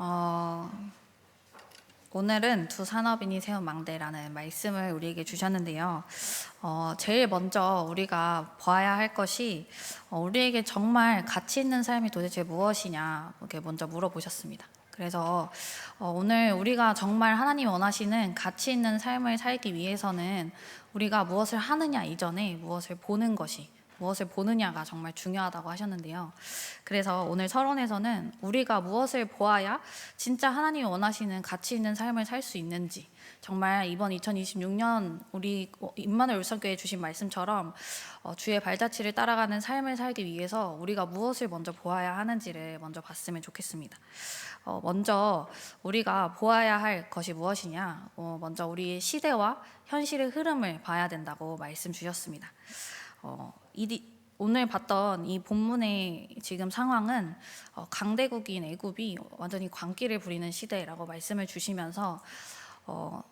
어, 오늘은 두 산업인이 세운 망대라는 말씀을 우리에게 주셨는데요. 어, 제일 먼저 우리가 봐야 할 것이 어, 우리에게 정말 가치 있는 삶이 도대체 무엇이냐 이렇게 먼저 물어보셨습니다. 그래서 어, 오늘 우리가 정말 하나님 원하시는 가치 있는 삶을 살기 위해서는 우리가 무엇을 하느냐 이전에 무엇을 보는 것이 무엇을 보느냐가 정말 중요하다고 하셨는데요. 그래서 오늘 서론에서는 우리가 무엇을 보아야 진짜 하나님이 원하시는 가치 있는 삶을 살 수 있는지 정말 이번 2026년 우리 임마누엘 울산교회 주신 말씀처럼 어, 주의 발자취를 따라가는 삶을 살기 위해서 우리가 무엇을 먼저 보아야 하는지를 먼저 봤으면 좋겠습니다. 어, 먼저 우리가 보아야 할 것이 무엇이냐? 어, 먼저 우리의 시대와 현실의 흐름을 봐야 된다고 말씀 주셨습니다. 어, 이, 오늘 봤던 이 본문의 지금 상황은 어, 강대국인 애굽이 완전히 광기를 부리는 시대라고 말씀을 주시면서 어,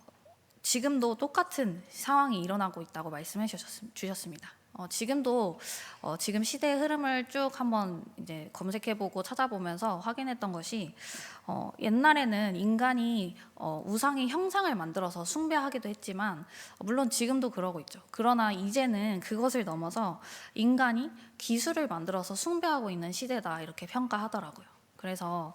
지금도 똑같은 상황이 일어나고 있다고 말씀해 주셨- 주셨습니다. 어, 지금도 어, 지금 시대의 흐름을 쭉 한번 이제 검색해보고 찾아보면서 확인했던 것이 어, 옛날에는 인간이 어, 우상의 형상을 만들어서 숭배하기도 했지만 어, 물론 지금도 그러고 있죠. 그러나 이제는 그것을 넘어서 인간이 기술을 만들어서 숭배하고 있는 시대다 이렇게 평가하더라고요. 그래서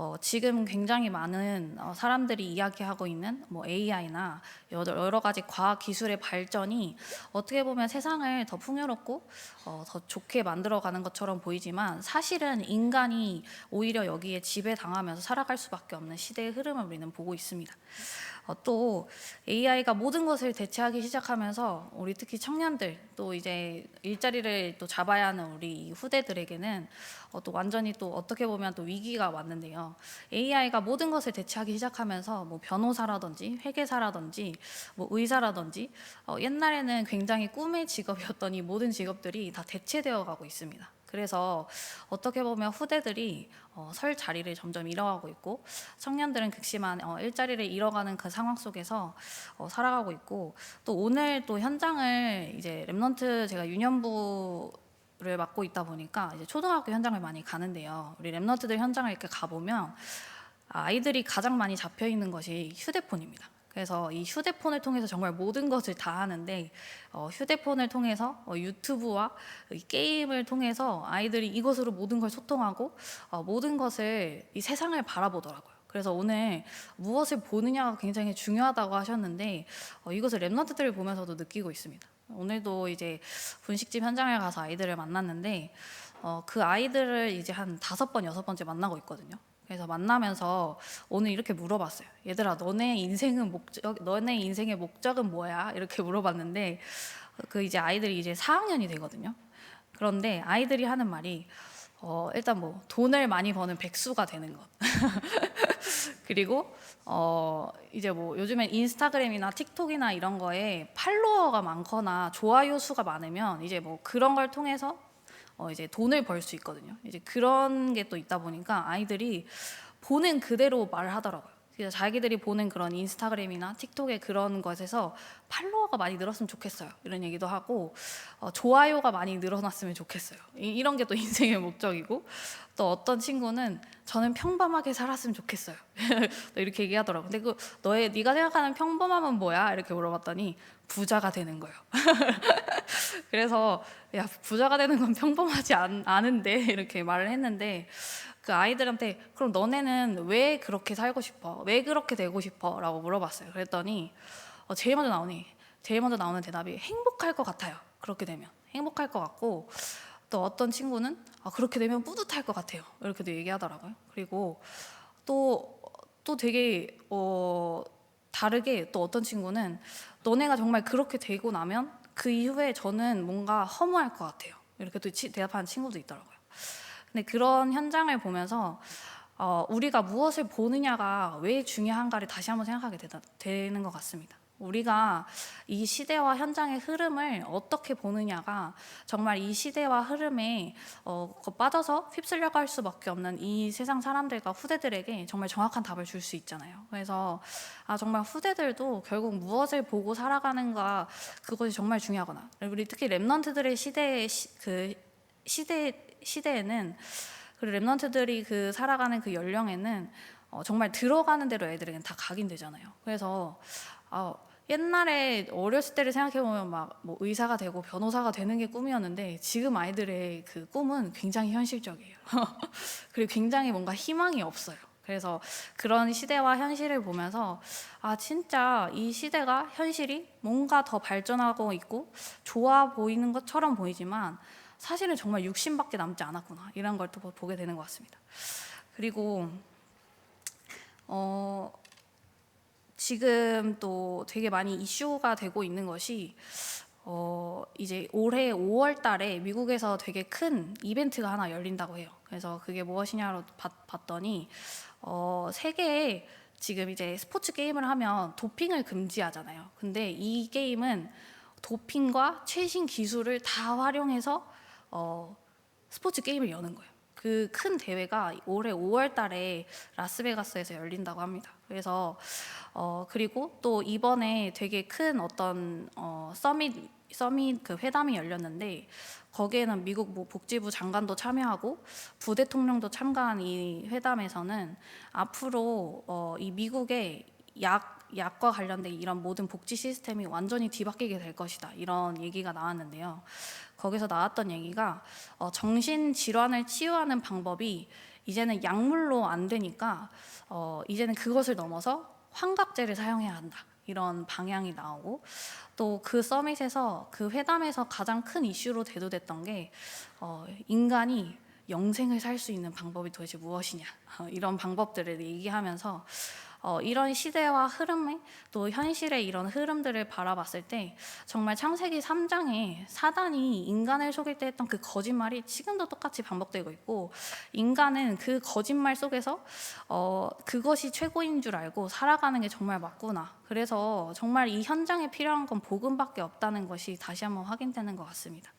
어, 지금 굉장히 많은 어, 사람들이 이야기하고 있는 뭐 AI나 여러, 가지 과학 기술의 발전이 어떻게 보면 세상을 더 풍요롭고 어, 더 좋게 만들어가는 것처럼 보이지만 사실은 인간이 오히려 여기에 지배당하면서 살아갈 수밖에 없는 시대의 흐름을 우리는 보고 있습니다. 어, 또 AI가 모든 것을 대체하기 시작하면서 우리 특히 청년들 또 이제 일자리를 또 잡아야 하는 우리 후대들에게는 어, 또 완전히 또 어떻게 보면 또 위기가 왔는데요. AI가 모든 것을 대체하기 시작하면서 뭐 변호사라든지 회계사라든지 뭐 의사라든지 어, 옛날에는 굉장히 꿈의 직업이었던 이 모든 직업들이 다 대체되어 가고 있습니다. 그래서 어떻게 보면 후대들이 어, 설 자리를 점점 잃어가고 있고 청년들은 극심한 어, 일자리를 잃어가는 그 상황 속에서 어, 살아가고 있고 또 오늘 또 현장을 이제 랩넌트 제가 유년부 를 맡고 있다 보니까 이제 초등학교 현장을 많이 가는데요. 우리 랩넌트들 현장을 이렇게 가보면 아이들이 가장 많이 잡혀 있는 것이 휴대폰입니다. 그래서 이 휴대폰을 통해서 정말 모든 것을 다 하는데 어, 휴대폰을 통해서 어, 유튜브와 이 게임을 통해서 아이들이 이것으로 모든 걸 소통하고 어, 모든 것을 이 세상을 바라보더라고요. 그래서 오늘 무엇을 보느냐가 굉장히 중요하다고 하셨는데 어, 이것을 랩런트들을 보면서도 느끼고 있습니다. 오늘도 이제 분식집 현장에 가서 아이들을 만났는데 어, 그 아이들을 이제 한 다섯 번 여섯 번째 만나고 있거든요. 그래서 만나면서 오늘 이렇게 물어봤어요. 얘들아, 너네 인생은 목적, 너네 인생의 목적은 뭐야? 이렇게 물어봤는데 그 이제 아이들이 이제 4학년이 되거든요. 그런데 아이들이 하는 말이 어, 일단 뭐 돈을 많이 버는 백수가 되는 것. 그리고 어 이제 뭐 요즘엔 인스타그램이나 틱톡이나 이런 거에 팔로워가 많거나 좋아요 수가 많으면 이제 뭐 그런 걸 통해서 어 이제 돈을 벌 수 있거든요. 이제 그런 게 또 있다 보니까 아이들이 보는 그대로 말을 하더라고요. 그래서 자기들이 보는 그런 인스타그램이나 틱톡의 그런 것에서 팔로워가 많이 늘었으면 좋겠어요. 이런 얘기도 하고 어, 좋아요가 많이 늘어났으면 좋겠어요. 이, 이런 게 또 인생의 목적이고 또 어떤 친구는 저는 평범하게 살았으면 좋겠어요. 또 이렇게 얘기하더라고. 근데 그 너의 네가 생각하는 평범함은 뭐야? 이렇게 물어봤더니 부자가 되는 거예요. 그래서 야 부자가 되는 건 평범하지 않, 않은데 이렇게 말을 했는데 그 아이들한테 그럼 너네는 왜 그렇게 살고 싶어? 왜 그렇게 되고 싶어? 라고 물어봤어요. 그랬더니 어, 제일 먼저 나오니 제일 먼저 나오는 대답이 행복할 것 같아요. 그렇게 되면 행복할 것 같고 또 어떤 친구는 아, 그렇게 되면 뿌듯할 것 같아요. 이렇게도 얘기하더라고요. 그리고 또 또 되게 어, 다르게 또 어떤 친구는 너네가 정말 그렇게 되고 나면 그 이후에 저는 뭔가 허무할 것 같아요. 이렇게 또 치- 대답하는 친구도 있더라고요. 근데 그런 현장을 보면서 어, 우리가 무엇을 보느냐가 왜 중요한가를 다시 한번 생각하게 되는 것 같습니다. 우리가 이 시대와 현장의 흐름을 어떻게 보느냐가 정말 이 시대와 흐름에 어, 거- 빠져서 휩쓸려 갈 수밖에 없는 이 세상 사람들과 후대들에게 정말 정확한 답을 줄 수 있잖아요. 그래서 아 정말 후대들도 결국 무엇을 보고 살아가는가 그것이 정말 중요하구나. 우리 특히 랩런트들의 시대의 시, 그 시대 시대에는 그 랩런트들이 그 살아가는 그 연령에는 어, 정말 들어가는 대로 애들에겐 다 각인되잖아요. 그래서 아, 옛날에 어렸을 때를 생각해 보면 막 뭐 의사가 되고 변호사가 되는 게 꿈이었는데 지금 아이들의 그 꿈은 굉장히 현실적이에요. 그리고 굉장히 뭔가 희망이 없어요. 그래서 그런 시대와 현실을 보면서 아 진짜 이 시대가 현실이 뭔가 더 발전하고 있고 좋아 보이는 것처럼 보이지만 사실은 정말 육신밖에 남지 않았구나 이런 걸 또 보게 되는 것 같습니다. 그리고 어 지금 또 되게 많이 이슈가 되고 있는 것이 어 이제 올해 5월 달에 미국에서 되게 큰 이벤트가 하나 열린다고 해요. 그래서 그게 무엇이냐로 봤, 봤더니 어 세계에 지금 이제 스포츠 게임을 하면 도핑을 금지하잖아요. 근데 이 게임은 도핑과 최신 기술을 다 활용해서 어 스포츠 게임을 여는 거예요. 그 큰 대회가 올해 5월 달에 라스베가스에서 열린다고 합니다. 그래서 어 그리고 또 이번에 되게 큰 어떤 어 서밋 서밋 그 회담이 열렸는데 거기에는 미국 뭐 복지부 장관도 참여하고 부대통령도 참가한 이 회담에서는 앞으로 어 이 미국의 약 약과 관련된 이런 모든 복지 시스템이 완전히 뒤바뀌게 될 것이다 이런 얘기가 나왔는데요. 거기서 나왔던 얘기가 어, 정신 질환을 치유하는 방법이 이제는 약물로 안 되니까 어, 이제는 그것을 넘어서 환각제를 사용해야 한다. 이런 방향이 나오고 또 그 서밋에서 그 회담에서 가장 큰 이슈로 대두됐던 게 어, 인간이 영생을 살 수 있는 방법이 도대체 무엇이냐 어, 이런 방법들을 얘기하면서 어, 이런 시대와 흐름에 또 현실의 이런 흐름들을 바라봤을 때 정말 창세기 3장에 사단이 인간을 속일 때 했던 그 거짓말이 지금도 똑같이 반복되고 있고 인간은 그 거짓말 속에서 어, 그것이 최고인 줄 알고 살아가는 게 정말 맞구나. 그래서 정말 이 현장에 필요한 건 복음밖에 없다는 것이 다시 한번 확인되는 것 같습니다.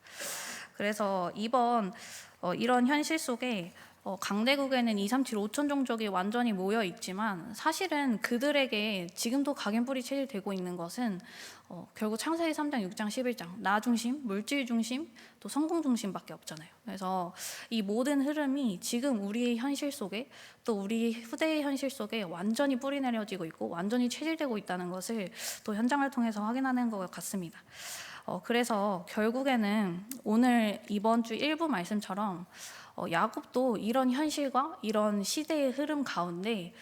그래서 이번 어, 이런 현실 속에 어, 강대국에는 2, 3, 7, 5천 종족이 완전히 모여 있지만 사실은 그들에게 지금도 각인뿌리 체질되고 있는 것은 어, 결국 창세기 3장, 6장, 11장 나 중심, 물질 중심, 또 성공 중심밖에 없잖아요. 그래서 이 모든 흐름이 지금 우리의 현실 속에 또 우리 후대의 현실 속에 완전히 뿌리 내려지고 있고 완전히 체질되고 있다는 것을 또 현장을 통해서 확인하는 것 같습니다. 어, 그래서 결국에는 오늘 이번 주 일부 말씀처럼 어, 야곱도 이런 현실과 이런 시대의 흐름 가운데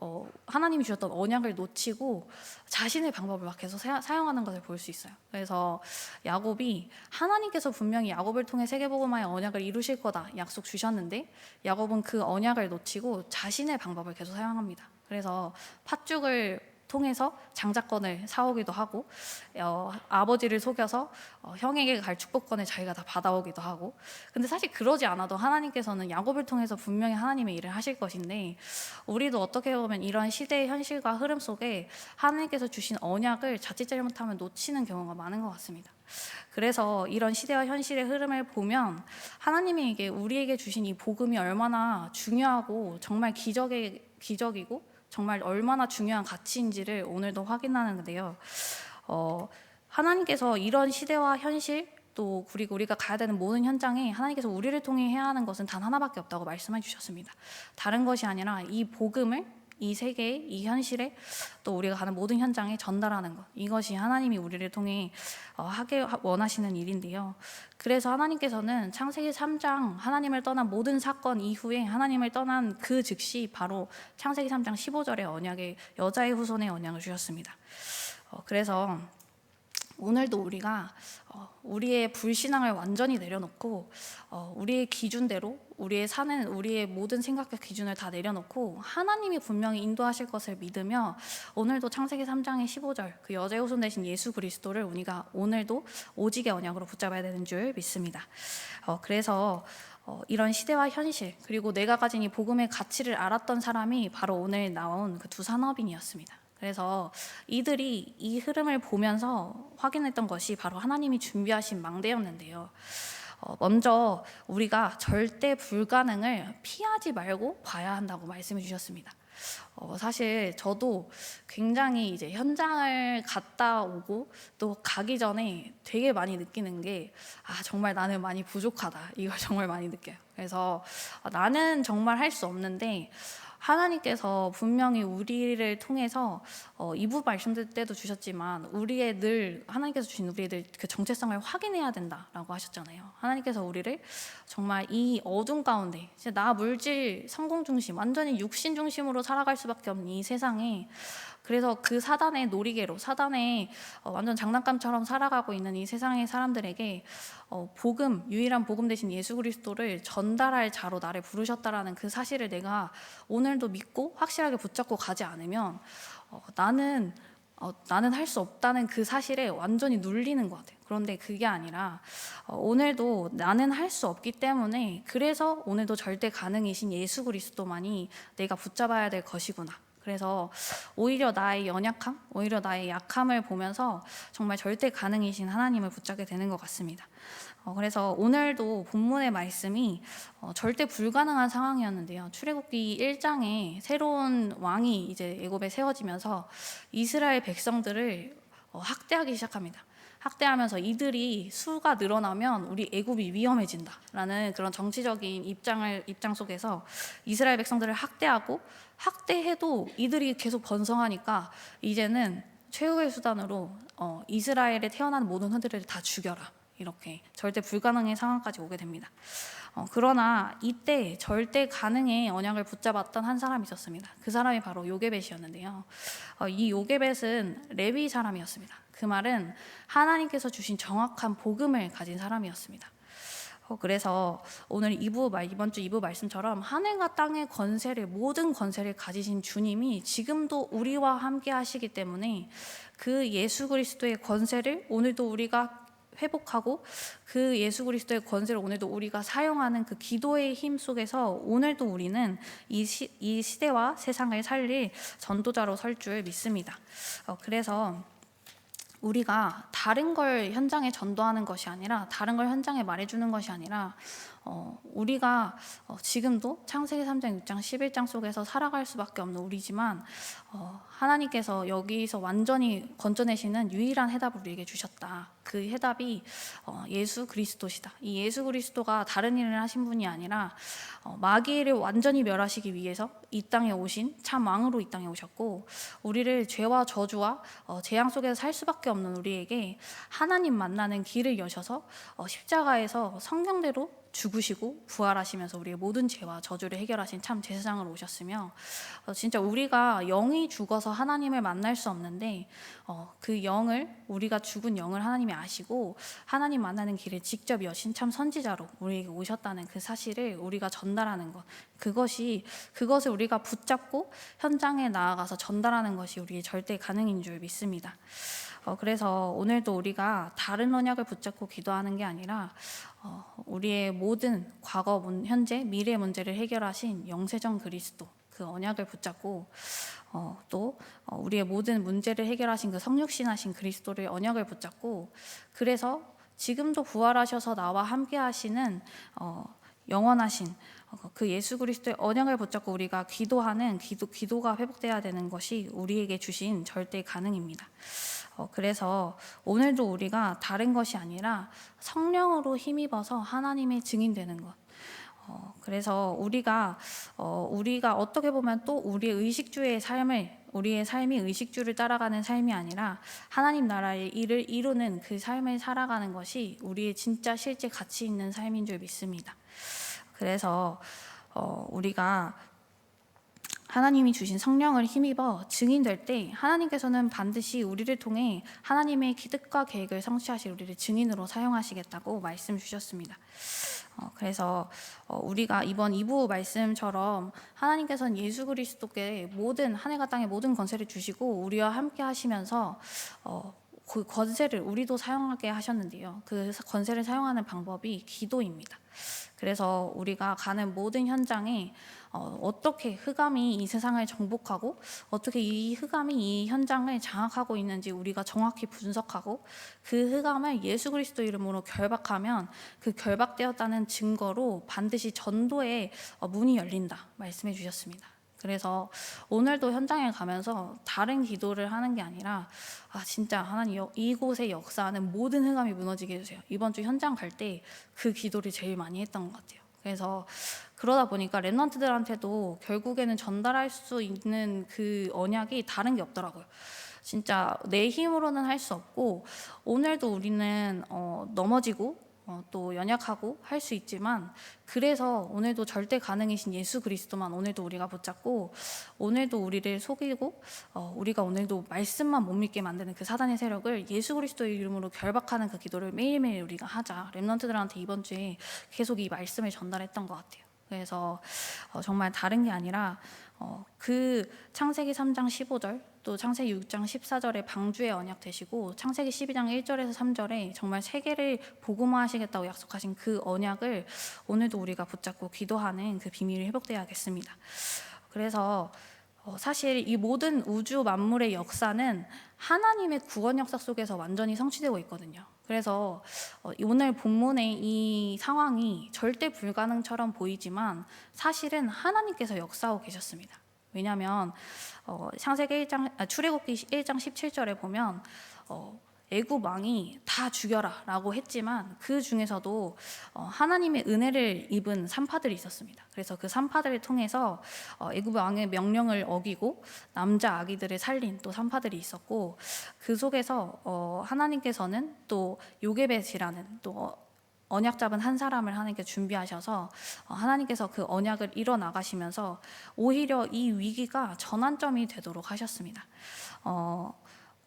어, 하나님이 주셨던 언약을 놓치고 자신의 방법을 막 계속 사, 사용하는 것을 볼 수 있어요. 그래서 야곱이 하나님께서 분명히 야곱을 통해 세계복음화의 언약을 이루실 거다 약속 주셨는데 야곱은 그 언약을 놓치고 자신의 방법을 계속 사용합니다. 그래서 팥죽을 통해서 장자권을 사오기도 하고 어, 아버지를 속여서 어, 형에게 갈 축복권을 자기가 다 받아오기도 하고 근데 사실 그러지 않아도 하나님께서는 야곱을 통해서 분명히 하나님의 일을 하실 것인데 우리도 어떻게 보면 이런 시대의 현실과 흐름 속에 하나님께서 주신 언약을 자칫 잘못하면 놓치는 경우가 많은 것 같습니다. 그래서 이런 시대와 현실의 흐름을 보면 하나님에게 우리에게 주신 이 복음이 얼마나 중요하고 정말 기적의 기적이고 정말 얼마나 중요한 가치인지를 오늘도 확인하는데요. 어, 하나님께서 이런 시대와 현실 또 그리고 우리가 가야 되는 모든 현장에 하나님께서 우리를 통해 해야 하는 것은 단 하나밖에 없다고 말씀해 주셨습니다. 다른 것이 아니라 이 복음을 이 세계에 이 현실에 또 우리가 가는 모든 현장에 전달하는 것 이것이 하나님이 우리를 통해 어, 하게 원하시는 일인데요. 그래서 하나님께서는 창세기 3장 하나님을 떠난 모든 사건 이후에 하나님을 떠난 그 즉시 바로 창세기 3장 15절의 언약의 여자의 후손의 언약을 주셨습니다. 어, 그래서 오늘도 우리가 어, 우리의 불신앙을 완전히 내려놓고 어, 우리의 기준대로 우리의 사는 우리의 모든 생각과 기준을 다 내려놓고 하나님이 분명히 인도하실 것을 믿으며 오늘도 창세기 3장의 15절 그 여자의 후손 대신 예수 그리스도를 우리가 오늘도 오직의 언약으로 붙잡아야 되는 줄 믿습니다. 어, 그래서 어, 이런 시대와 현실 그리고 내가 가진 이 복음의 가치를 알았던 사람이 바로 오늘 나온 그 두 산업인이었습니다. 그래서 이들이 이 흐름을 보면서 확인했던 것이 바로 하나님이 준비하신 망대였는데요. 어, 먼저 우리가 절대 불가능을 피하지 말고 봐야 한다고 말씀해 주셨습니다. 어, 사실 저도 굉장히 이제 현장을 갔다 오고 또 가기 전에 되게 많이 느끼는 게 아, 정말 나는 많이 부족하다. 이걸 정말 많이 느껴요. 그래서 아, 나는 정말 할 수 없는데 하나님께서 분명히 우리를 통해서 어, 이부 말씀 때도 주셨지만 우리의 늘 하나님께서 주신 우리의 늘 그 정체성을 확인해야 된다라고 하셨잖아요. 하나님께서 우리를 정말 이 어둠 가운데 이제 나 물질 성공 중심 완전히 육신 중심으로 살아갈 수밖에 없는 이 세상에 그래서 그 사단의 놀이개로 사단의 어, 완전 장난감처럼 살아가고 있는 이 세상의 사람들에게 어, 복음 유일한 복음 대신 예수 그리스도를 전달할 자로 나를 부르셨다라는 그 사실을 내가 오늘 도 믿고 확실하게 붙잡고 가지 않으면 어, 나는 어, 나는 할 수 없다는 그 사실에 완전히 눌리는 것 같아요. 그런데 그게 아니라 어, 오늘도 나는 할 수 없기 때문에 그래서 오늘도 절대 가능이신 예수 그리스도만이 내가 붙잡아야 될 것이구나. 그래서 오히려 나의 연약함, 오히려 나의 약함을 보면서 정말 절대 가능이신 하나님을 붙잡게 되는 것 같습니다. 어, 그래서 오늘도 본문의 말씀이 어, 절대 불가능한 상황이었는데요. 출애굽기 1장에 새로운 왕이 이제 애굽에 세워지면서 이스라엘 백성들을 어, 학대하기 시작합니다. 학대하면서 이들이 수가 늘어나면 우리 애굽이 위험해진다라는 그런 정치적인 입장을 입장 속에서 이스라엘 백성들을 학대하고 학대해도 이들이 계속 번성하니까 이제는 최후의 수단으로 어, 이스라엘에 태어난 모든 흔들을 다 죽여라 이렇게 절대 불가능의 상황까지 오게 됩니다. 어, 그러나 이때 절대 가능의 언약을 붙잡았던 한 사람이 있었습니다. 그 사람이 바로 요게벳이었는데요. 어, 이 요게벳은 레위 사람이었습니다. 그 말은 하나님께서 주신 정확한 복음을 가진 사람이었습니다. 어, 그래서 오늘 2부 말 이번 주 2부 말씀처럼 하늘과 땅의 권세를 모든 권세를 가지신 주님이 지금도 우리와 함께 하시기 때문에 그 예수 그리스도의 권세를 오늘도 우리가 회복하고 그 예수 그리스도의 권세를 오늘도 우리가 사용하는 그 기도의 힘 속에서 오늘도 우리는 이, 시, 이 시대와 세상을 살릴 전도자로 설 줄 믿습니다. 어, 그래서 우리가 다른 걸 현장에 전도하는 것이 아니라 다른 걸 현장에 말해주는 것이 아니라 어, 우리가 어, 지금도 창세기 3장, 6장, 11장 속에서 살아갈 수밖에 없는 우리지만 어, 하나님께서 여기서 완전히 건져내시는 유일한 해답을 우리에게 주셨다. 그 해답이 어, 예수 그리스도시다. 이 예수 그리스도가 다른 일을 하신 분이 아니라 어, 마귀를 완전히 멸하시기 위해서 이 땅에 오신 참 왕으로 이 땅에 오셨고 우리를 죄와 저주와 어, 재앙 속에서 살 수밖에 없는 우리에게 하나님 만나는 길을 여셔서 어, 십자가에서 성경대로 죽으시고 부활하시면서 우리의 모든 죄와 저주를 해결하신 참 제사장으로 오셨으며 어, 진짜 우리가 영이 죽어서 하나님을 만날 수 없는데 어, 그 영을 우리가 죽은 영을 하나님이 아시고 하나님 만나는 길을 직접 여신 참 선지자로 우리에게 오셨다는 그 사실을 우리가 전달하는 것 그것이 그것을 우리가 붙잡고 현장에 나아가서 전달하는 것이 우리의 절대 가능인 줄 믿습니다. 어, 그래서 오늘도 우리가 다른 언약을 붙잡고 기도하는 게 아니라 어, 우리의 모든 과거, 문, 현재, 미래 문제를 해결하신 영세전 그리스도 그 언약을 붙잡고 어, 또 어, 우리의 모든 문제를 해결하신 그 성육신하신 그리스도를 언약을 붙잡고 그래서 지금도 부활하셔서 나와 함께 하시는 어, 영원하신 어, 그 예수 그리스도의 언약을 붙잡고 우리가 기도하는 기도 기도가 회복돼야 되는 것이 우리에게 주신 절대 가능입니다. 어, 그래서 오늘도 우리가 다른 것이 아니라 성령으로 힘입어서 하나님의 증인 되는 것. 어, 그래서 우리가 어, 우리가 어떻게 보면 또 우리의 의식주의 삶을 우리의 삶이 의식주를 따라가는 삶이 아니라 하나님 나라의 일을 이루는 그 삶을 살아가는 것이 우리의 진짜 실제 가치 있는 삶인 줄 믿습니다. 그래서 어, 우리가 하나님이 주신 성령을 힘입어 증인될 때 하나님께서는 반드시 우리를 통해 하나님의 기득과 계획을 성취하실 우리를 증인으로 사용하시겠다고 말씀 주셨습니다. 어, 그래서 어, 우리가 이번 2부 말씀처럼 하나님께서는 예수 그리스도께 모든 하늘과 땅의 모든 권세를 주시고 우리와 함께 하시면서 어, 그 권세를 우리도 사용하게 하셨는데요. 그 권세를 사용하는 방법이 기도입니다. 그래서 우리가 가는 모든 현장에 어, 어떻게 흑암이 이 세상을 정복하고 어떻게 이 흑암이 이 현장을 장악하고 있는지 우리가 정확히 분석하고 그 흑암을 예수 그리스도 이름으로 결박하면 그 결박되었다는 증거로 반드시 전도의 어, 문이 열린다 말씀해 주셨습니다. 그래서 오늘도 현장에 가면서 다른 기도를 하는 게 아니라 아 진짜 하나님 이곳에 역사하는 모든 흑암이 무너지게 해주세요. 이번 주 현장 갈 때 그 기도를 제일 많이 했던 것 같아요. 그래서 그러다 보니까 랩런트들한테도 결국에는 전달할 수 있는 그 언약이 다른 게 없더라고요. 진짜 내 힘으로는 할 수 없고 오늘도 우리는 어, 넘어지고 어, 또 연약하고 할 수 있지만 그래서 오늘도 절대 가능이신 예수 그리스도만 오늘도 우리가 붙잡고 오늘도 우리를 속이고 어, 우리가 오늘도 말씀만 못 믿게 만드는 그 사단의 세력을 예수 그리스도의 이름으로 결박하는 그 기도를 매일매일 우리가 하자 렘넌트들한테 이번 주에 계속 이 말씀을 전달했던 것 같아요. 그래서 어, 정말 다른 게 아니라 어, 그 창세기 3장 15절 또 창세기 6장 14절에 방주의 언약 되시고 창세기 12장 1절에서 3절에 정말 세계를 복음화하시겠다고 약속하신 그 언약을 오늘도 우리가 붙잡고 기도하는 그 비밀이 회복돼야겠습니다. 그래서 어, 사실 이 모든 우주 만물의 역사는 하나님의 구원 역사 속에서 완전히 성취되고 있거든요. 그래서 어, 오늘 본문의 이 상황이 절대 불가능처럼 보이지만 사실은 하나님께서 역사하고 계셨습니다. 왜냐하면 어, 창세기 1장 아, 출애굽기 1장 17절에 보면 어, 애굽 왕이 다 죽여라라고 했지만 그 중에서도 어, 하나님의 은혜를 입은 산파들이 있었습니다. 그래서 그 산파들을 통해서 어, 애굽 왕의 명령을 어기고 남자 아기들을 살린 또 산파들이 있었고 그 속에서 어, 하나님께서는 또 요게벳이라는 또 언약 잡은 한 사람을 하나님께 준비하셔서 어, 하나님께서 그 언약을 이뤄 나가시면서 오히려 이 위기가 전환점이 되도록 하셨습니다. 어,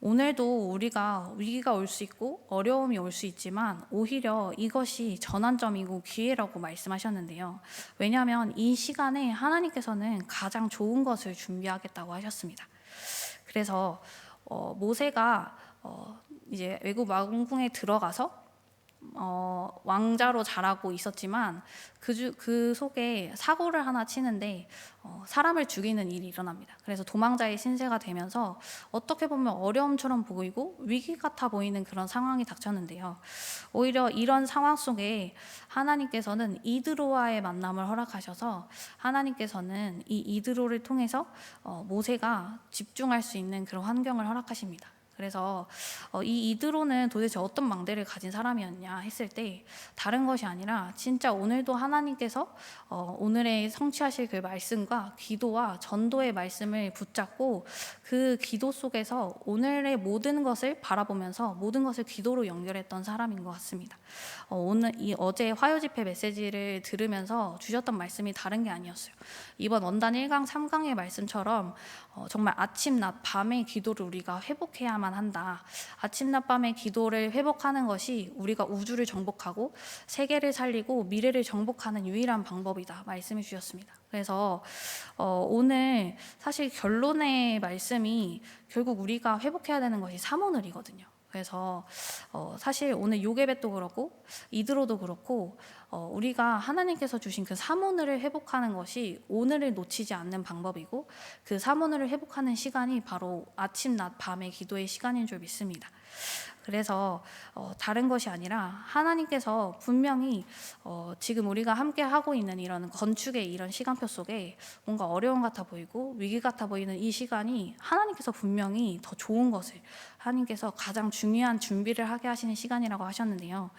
오늘도 우리가 위기가 올 수 있고 어려움이 올 수 있지만 오히려 이것이 전환점이고 기회라고 말씀하셨는데요. 왜냐하면 이 시간에 하나님께서는 가장 좋은 것을 준비하겠다고 하셨습니다. 그래서 어, 모세가 어, 이제 외국 왕궁에 들어가서 어, 왕자로 자라고 있었지만 그, 주, 그 속에 사고를 하나 치는데 어, 사람을 죽이는 일이 일어납니다. 그래서 도망자의 신세가 되면서 어떻게 보면 어려움처럼 보이고 위기 같아 보이는 그런 상황이 닥쳤는데요. 오히려 이런 상황 속에 하나님께서는 이드로와의 만남을 허락하셔서 하나님께서는 이 이드로를 통해서 어, 모세가 집중할 수 있는 그런 환경을 허락하십니다. 그래서 어, 이 이드로는 도대체 어떤 망대를 가진 사람이었냐 했을 때 다른 것이 아니라 진짜 오늘도 하나님께서 어, 오늘의 성취하실 그 말씀과 기도와 전도의 말씀을 붙잡고 그 기도 속에서 오늘의 모든 것을 바라보면서 모든 것을 기도로 연결했던 사람인 것 같습니다. 어, 오늘 이 어제 화요 집회 메시지를 들으면서 주셨던 말씀이 다른 게 아니었어요. 이번 원단 1강 3강의 말씀처럼 어, 정말 아침 낮 밤의 기도를 우리가 회복해야 만 한다. 아침 낮 밤의 기도를 회복하는 것이 우리가 우주를 정복하고 세계를 살리고 미래를 정복하는 유일한 방법이다. 말씀해 주셨습니다. 그래서 어, 오늘 사실 결론의 말씀이 결국 우리가 회복해야 되는 것이 사모늘이거든요. 그래서 어, 사실 오늘 요게벳도 그렇고 이드로도 그렇고 어, 우리가 하나님께서 주신 그 사모늘을 회복하는 것이 오늘을 놓치지 않는 방법이고 그 사모늘을 회복하는 시간이 바로 아침 낮 밤의 기도의 시간인 줄 믿습니다. 그래서 어, 다른 것이 아니라 하나님께서 분명히 어, 지금 우리가 함께 하고 있는 이런 건축의 이런 시간표 속에 뭔가 어려움 같아 보이고 위기 같아 보이는 이 시간이 하나님께서 분명히 더 좋은 것을 하나님께서 가장 중요한 준비를 하게 하시는 시간이라고 하셨는데요.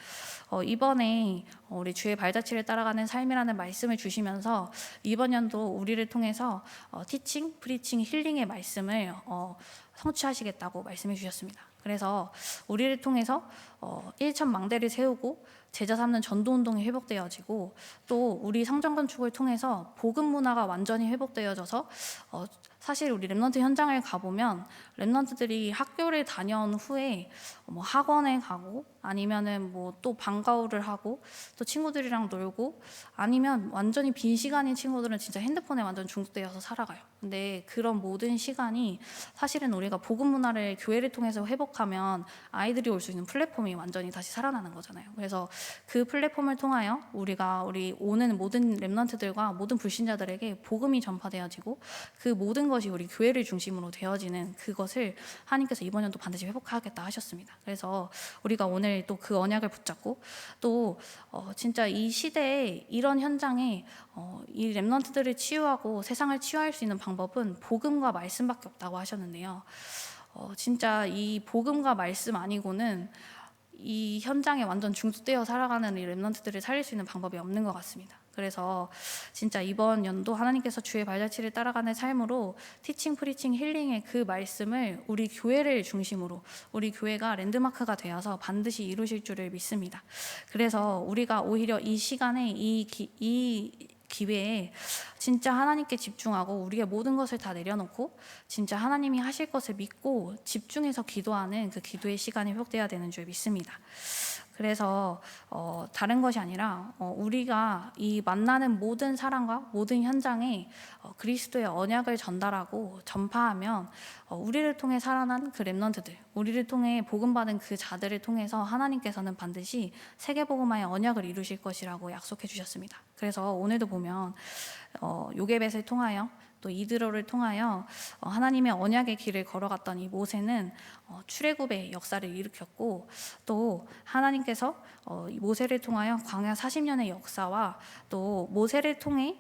어, 이번에 우리 주의 발자취를 따라가는 삶이라는 말씀을 주시면서 이번 연도 우리를 통해서 어, 티칭, 프리칭, 힐링의 말씀을 어, 성취하시겠다고 말씀해 주셨습니다. 그래서 우리를 통해서 어, 1천 망대를 세우고 제자 삼는 전도 운동이 회복되어지고 또 우리 성전 건축을 통해서 복음 문화가 완전히 회복되어져서 어, 사실 우리 랩런트 현장을 가보면 랩런트들이 학교를 다녀온 후에 뭐 학원에 가고 아니면은 뭐 또 방과후를 하고 또 친구들이랑 놀고 아니면 완전히 빈 시간인 친구들은 진짜 핸드폰에 완전 중독되어서 살아가요. 근데 그런 모든 시간이 사실은 우리가 복음 문화를 교회를 통해서 회복하면 아이들이 올 수 있는 플랫폼이 완전히 다시 살아나는 거잖아요. 그래서 그 플랫폼을 통하여 우리가 우리 오는 모든 랩런트들과 모든 불신자들에게 복음이 전파되어지고 그 모든 것이 우리 교회를 중심으로 되어지는 그것을 하나님께서 이번 연도 반드시 회복하겠다 하셨습니다. 그래서 우리가 오늘 또 그 언약을 붙잡고 또 어, 진짜 이 시대에 이런 현장에 어, 이 랩런트들을 치유하고 세상을 치유할 수 있는 방법은 복음과 말씀밖에 없다고 하셨는데요. 어, 진짜 이 복음과 말씀 아니고는 이 현장에 완전 중독되어 살아가는 이 랩런트들을 살릴 수 있는 방법이 없는 것 같습니다. 그래서 진짜 이번 연도 하나님께서 주의 발자취를 따라가는 삶으로 티칭, 프리칭, 힐링의 그 말씀을 우리 교회를 중심으로 우리 교회가 랜드마크가 되어서 반드시 이루실 줄을 믿습니다. 그래서 우리가 오히려 이 시간에 이, 기, 이 기회에 진짜 하나님께 집중하고 우리의 모든 것을 다 내려놓고 진짜 하나님이 하실 것을 믿고 집중해서 기도하는 그 기도의 시간이 회복돼야 되는 줄 믿습니다. 그래서 어, 다른 것이 아니라 어, 우리가 이 만나는 모든 사람과 모든 현장에 어, 그리스도의 언약을 전달하고 전파하면 어, 우리를 통해 살아난 그 렘넌트들, 우리를 통해 복음받은 그 자들을 통해서 하나님께서는 반드시 세계 복음화의 언약을 이루실 것이라고 약속해 주셨습니다. 그래서 오늘도 보면 어, 요게벳을 통하여 또 이드로를 통하여 어, 하나님의 언약의 길을 걸어갔던 이 모세는 어, 출애굽의 역사를 일으켰고 또 하나님께서 어, 이 모세를 통하여 광야 40년의 역사와 또 모세를 통해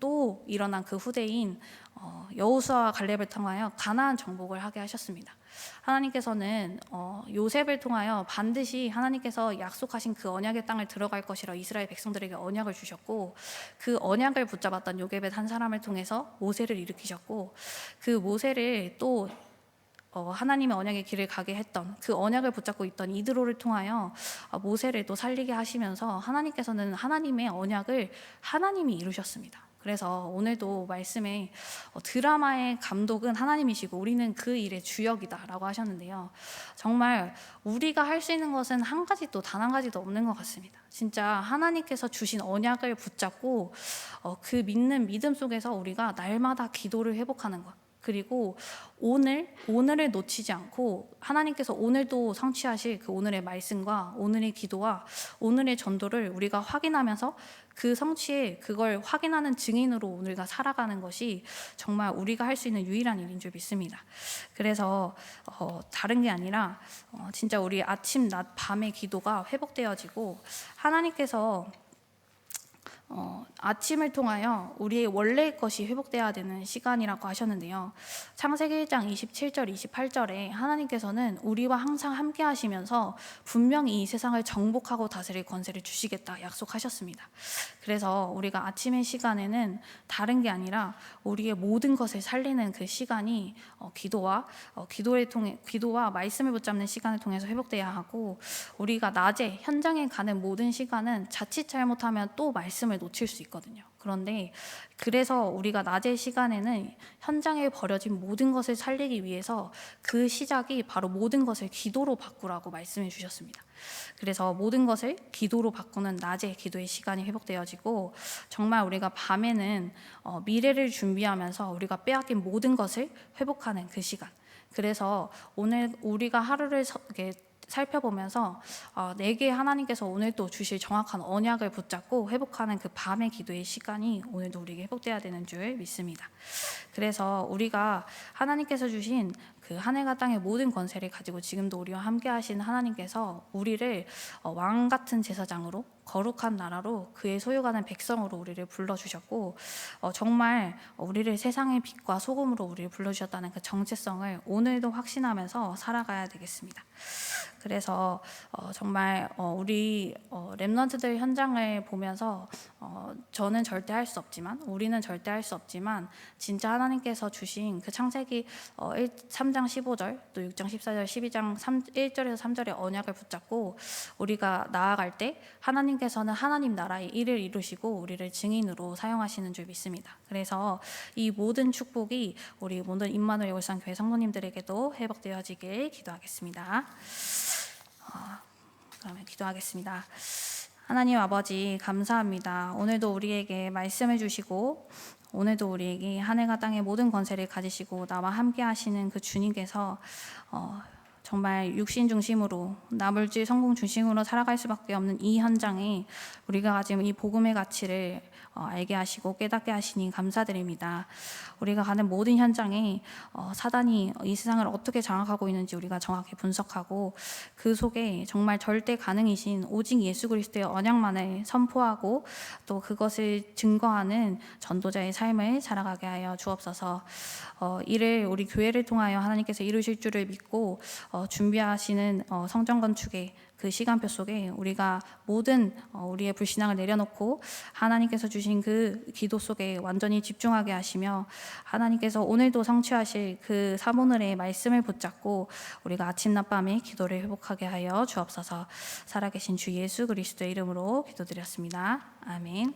또 일어난 그 후대인 어, 여호수아와 갈렙을 통하여 가나안 정복을 하게 하셨습니다. 하나님께서는 어, 요셉을 통하여 반드시 하나님께서 약속하신 그 언약의 땅을 들어갈 것이라 이스라엘 백성들에게 언약을 주셨고 그 언약을 붙잡았던 요게벳 한 사람을 통해서 모세를 일으키셨고 그 모세를 또 어, 하나님의 언약의 길을 가게 했던 그 언약을 붙잡고 있던 이드로를 통하여 어, 모세를 또 살리게 하시면서 하나님께서는 하나님의 언약을 하나님이 이루셨습니다. 그래서 오늘도 말씀에 어, 드라마의 감독은 하나님이시고 우리는 그 일의 주역이다라고 하셨는데요. 정말 우리가 할 수 있는 것은 한 가지도 단 한 가지도 없는 것 같습니다. 진짜 하나님께서 주신 언약을 붙잡고 어, 그 믿는 믿음 속에서 우리가 날마다 기도를 회복하는 것. 그리고 오늘 오늘을 놓치지 않고 하나님께서 오늘도 성취하실 그 오늘의 말씀과 오늘의 기도와 오늘의 전도를 우리가 확인하면서 그 성취에 그걸 확인하는 증인으로 우리가 살아가는 것이 정말 우리가 할 수 있는 유일한 일인 줄 믿습니다. 그래서 어, 다른 게 아니라 어, 진짜 우리 아침 낮 밤의 기도가 회복되어지고 하나님께서 어, 아침을 통하여 우리의 원래의 것이 회복돼야 되는 시간이라고 하셨는데요. 창세기 1장 27절, 28절에 하나님께서는 우리와 항상 함께 하시면서 분명히 이 세상을 정복하고 다스릴 권세를 주시겠다 약속하셨습니다. 그래서 우리가 아침의 시간에는 다른 게 아니라 우리의 모든 것을 살리는 그 시간이 어, 기도와 어, 기도를 통해 기도와 말씀을 붙잡는 시간을 통해서 회복돼야 하고 우리가 낮에 현장에 가는 모든 시간은 자칫 잘못하면 또 말씀을 놓칠 수 있거든요. 그런데 그래서 우리가 낮의 시간에는 현장에 버려진 모든 것을 살리기 위해서 그 시작이 바로 모든 것을 기도로 바꾸라고 말씀해 주셨습니다. 그래서 모든 것을 기도로 바꾸는 낮의 기도의 시간이 회복되어지고 정말 우리가 밤에는 어, 미래를 준비하면서 우리가 빼앗긴 모든 것을 회복하는 그 시간. 그래서 오늘 우리가 하루를 살펴보면서 어, 내게 하나님께서 오늘 또 주실 정확한 언약을 붙잡고 회복하는 그 밤의 기도의 시간이 오늘도 우리에게 회복돼야 되는 줄 믿습니다. 그래서 우리가 하나님께서 주신 그 하늘과 땅의 모든 권세를 가지고 지금도 우리와 함께 하신 하나님께서 우리를 어, 왕 같은 제사장으로 거룩한 나라로 그의 소유가는 백성으로 우리를 불러주셨고 어, 정말 우리를 세상의 빛과 소금으로 우리를 불러주셨다는 그 정체성을 오늘도 확신하면서 살아가야 되겠습니다. 그래서 어, 정말 어, 우리 어, 랩런트들 현장을 보면서 어, 저는 절대 할 수 없지만 우리는 절대 할 수 없지만 진짜 하나님께서 주신 그 창세기 어, 1, 3장 15절 또 6장 14절 12장 3, 1절에서 3절의 언약을 붙잡고 우리가 나아갈 때 하나님께서는 하나님 나라의 일을 이루시고 우리를 증인으로 사용하시는 줄 믿습니다. 그래서 이 모든 축복이 우리 모든 임마누엘 울산 교회 성도님들에게도 회복되어지길 기도하겠습니다. 어, 그러면 기도하겠습니다. 하나님 아버지 감사합니다. 오늘도 우리에게 말씀해 주시고 오늘도 우리에게 하늘과 땅의 모든 권세를 가지시고 나와 함께 하시는 그 주님께서 어, 정말 육신 중심으로 나물질 성공 중심으로 살아갈 수밖에 없는 이 현장에 우리가 가진 이 복음의 가치를 어, 알게 하시고 깨닫게 하시니 감사드립니다. 우리가 가는 모든 현장에 어, 사단이 이 세상을 어떻게 장악하고 있는지 우리가 정확히 분석하고 그 속에 정말 절대 가능이신 오직 예수 그리스도의 언약만을 선포하고 또 그것을 증거하는 전도자의 삶을 살아가게 하여 주옵소서. 어, 이를 우리 교회를 통하여 하나님께서 이루실 줄을 믿고 어, 준비하시는 어, 성전 건축에 그 시간표 속에 우리가 모든 어, 우리의 불신앙을 내려놓고 하나님께서 주신 그 기도 속에 완전히 집중하게 하시며 하나님께서 오늘도 성취하실 그 사모늘의 말씀을 붙잡고 우리가 아침 낮밤에 기도를 회복하게 하여 주옵소서. 살아계신 주 예수 그리스도의 이름으로 기도드렸습니다. 아멘.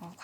어, 광-